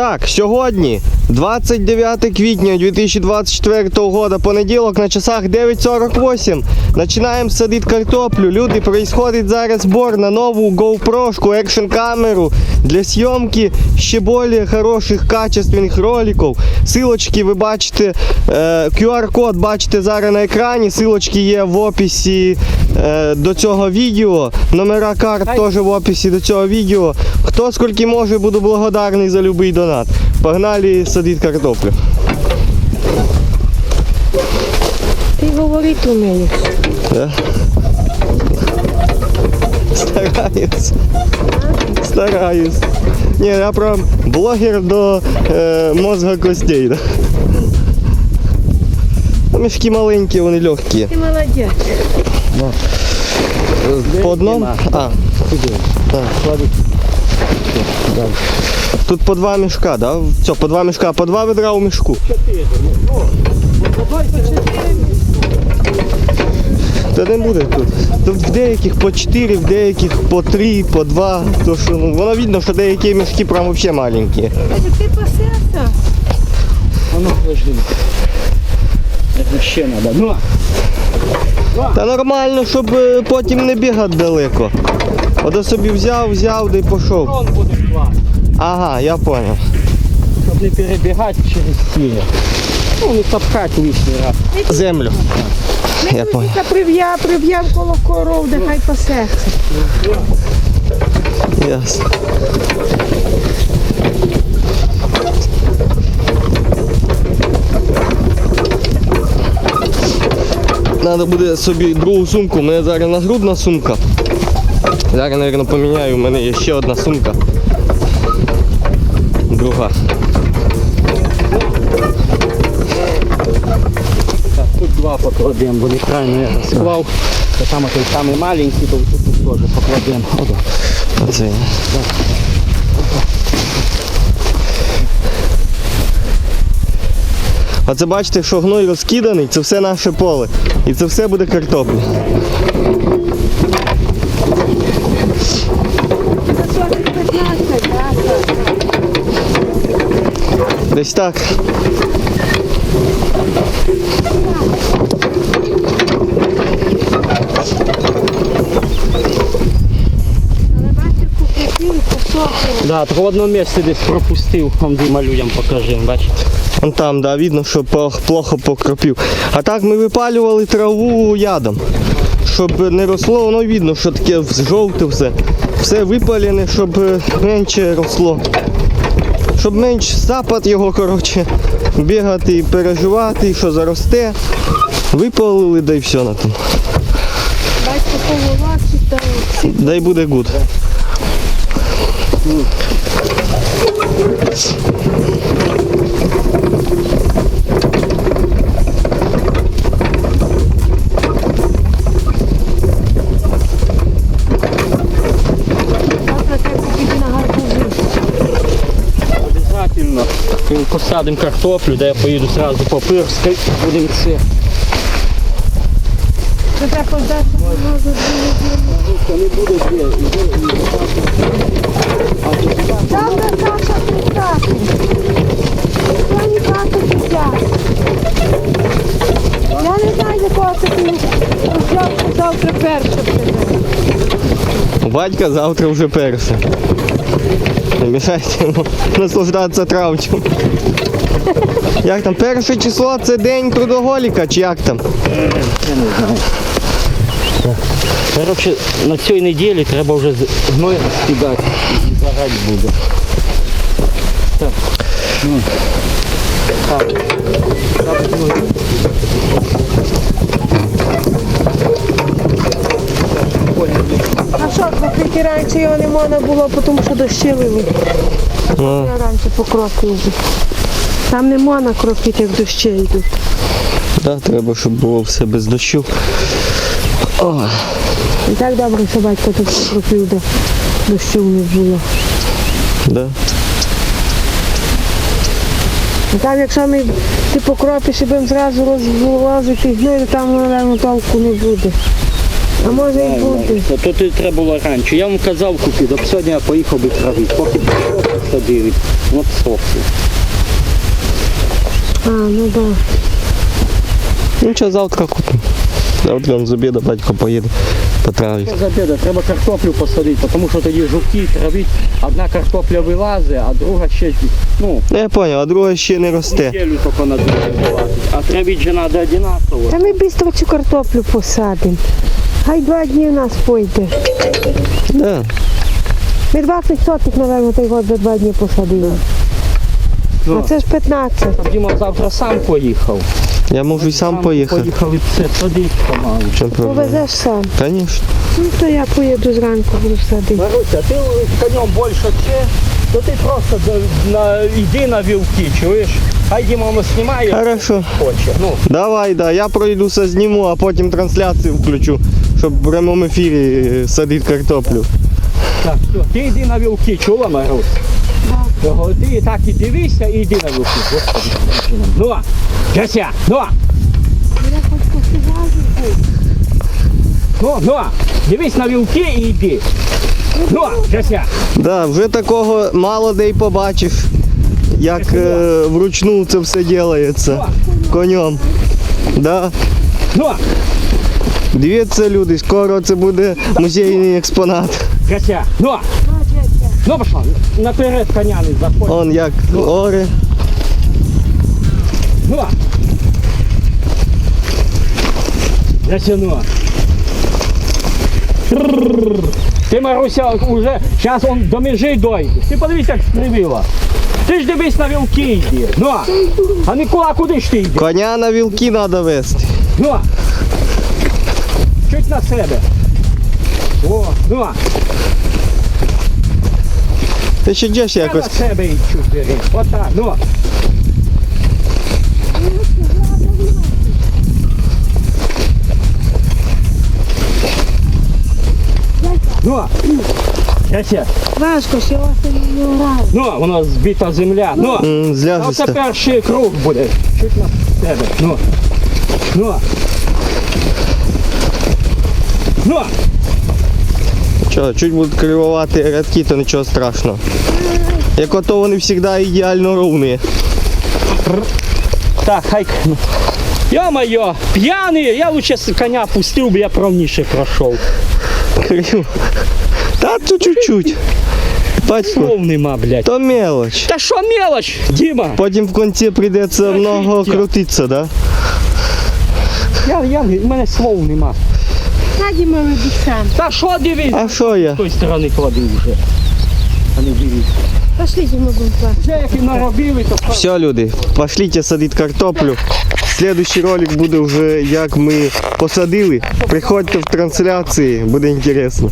Так, сьогодні 29 квітня 2024 року, понеділок на часах 9.48. Починаємо садити картоплю. Люди, происходить зараз збор на нову GoPro екшн камеру для зйомки ще більш хороших качественних роликів. Силочки ви бачите, е, QR-код бачите зараз на екрані. Силочки є в описі е, до цього відео. Номера карт теж в описі до цього відео. Хто скільки може, буду благодарний за будь-який донат. Погнали садити картоплю. Ти говорити вмієш. Да? Стараюсь. Стараюсь. Ні, я прям блогер до е, мозга костей. Да? Ну, Мішки маленькі, вони легкі. Ти молодець. По одному? А, так. Тут по два мішка, да? Все, по два мішка, по два ведра у мішку. Та не буде тут. Тут в деяких по 4, в деяких по 3, по 2. То що, ну, воно видно, що деякі мішки прям взагалі маленькі. Ти пасешся. Ну, подожди. Это ще надо. Ну, Та нормально, щоб е, потім не бігати далеко. Ото собі взяв, взяв, да й пішов. он буде два. Ага, я зрозумів. Щоб не перебігати через сіє. Ну, не топкати лишній раз. Землю. Я понял. Та прив'яв, прив'яв коло коров, нехай пасеться. Ясно. Надо буде собі другу сумку. У мене зараз нагрудна сумка. Зараз, мабуть, поміняю, у мене є ще одна сумка. Друга. Так, тут два покладемо, бо неправильно я склав. Та там той самий маленький, то тут теж покладемо. Оце. А це бачите, що гной розкиданий, це все наше поле. І це все буде картопля. Та що ти 15, так? Десь так. Да, так в одному місці десь пропустив, там двома людям покажемо, бачите. Вон там, да, видно, що плохо покропив. А так ми випалювали траву ядом. Щоб не росло, воно видно, що таке жовте все. Все випалене, щоб е, менше росло. Щоб менш запад його, коротше, бігати і переживати, що заросте. Випалили, да й все на тому. Дай Да й буде гуд. Посадимо картоплю, де я поїду одразу по пирскай, будемо це. Не Саша пристати. Я не бачу не знаю, якого це ти взяв, завтра перше батька завтра вже перше. Не мішайте йому наслаждатися травчем. Як там перше число це день трудоголіка, чи як там? Я не знаю. Коротше, на цій неділі треба вже гной розкидати і загать буде. Так. Ну. Так, ну. Що, купити раніше його не можна було, тому що дощі лили. Ну, Я раніше покропив вже. Там не можна кропити, як дощі йдуть. да, треба, щоб було все без дощу. О, І так добре, що батько тут покропив, де дощів не було. да. І там, якщо ми ти покропиш і будемо зразу розвозити гною, то там, напевно, толку не буде. А може і буде. То, то ти треба було раніше. Я вам казав купити, а сьогодні я поїхав би травити. Поки садили, от сохли. А, ну так. Да. Нічого, завтра купимо. Завтра он з обіду батько поїде по траві. З обіду треба картоплю посадити, тому що тоді жуки травить, одна картопля вилазить, а друга ще, ну, Ну я зрозумів, а друга ще не росте. неділю тільки на вилазить. А травити же треба одинаково. Та ми швидко цю картоплю посадимо. Хай два дні в нас пойде. Да. Ми 20 соток, мабуть, той год за два дні посадили. Ну. А це ж 15. Діма завтра сам поїхав. Я можу й сам поїхати. Поїхали все садити помалу. В чому проблема? Повезеш сам. Звісно. Ну то я поїду зранку буду садити. Маруся, ти конем більше це, то ти просто до- на, йди на вілки, чуєш? Хай Діма знімає, Хорошо. хоче. Ну, Давай, да, я пройдуся зніму, а потім трансляцію включу, щоб в прямому ефірі е, садити картоплю. так, все, ти йди на вілки, чула, Марусь? Ого, ти так і дивися і йди на вілки. Господи, ну, Джася, ну, ну, ну, дивись на вілки і йди. Ну, Джася, Да, вже такого мало де й побачиш, як е, вручну це все робиться конем. Да. ну, Дивіться, люди, скоро це буде музейний експонат. Джася, ну, ну, пошла, наперед коня не заходь. Он як оре. Ну! Затяну. Ти, Маруся, уже зараз он до межі дойде. Ти подивись, як скривила. Ти ж дивись на вілки йди. Ну, а Микола, куди ж ти йди? Коня на вілки треба вести. Ну, чуть на себе. О, ну, Ти ще йдеш я якось. на себе і чуть бери. Отак, ну. Ну, Яся, Важко, що вас не грає. ну, воно збита земля. Ну, М, а це Зляжеться. перший круг буде. Чуть на тебе. Ну. Ну. Ну. Що, чуть будуть кривувати рядки, то нічого страшного. Як ото вони завжди ідеально ровні. Так, хай. Ё-моё, пьяный, я лучше с коня пустил бы, я правніше прошел. Крив. Та то чуть-чуть. Батько, Слов нема, блядь. то мелоч. Та що мелочь, Дима? Потім в кінці прийдеться много крутитися, да? Я, я, в мене слов нема. Ми сам. Та що дивись? А що я? З тої сторони клади вже. А не дивись. Пошліть ми будемо плакати. Вже як і наробили, то що? Все, люди, пошліть садити картоплю. Следующий ролик буде вже як ми посадили. Приходьте в трансляції, буде інтересно.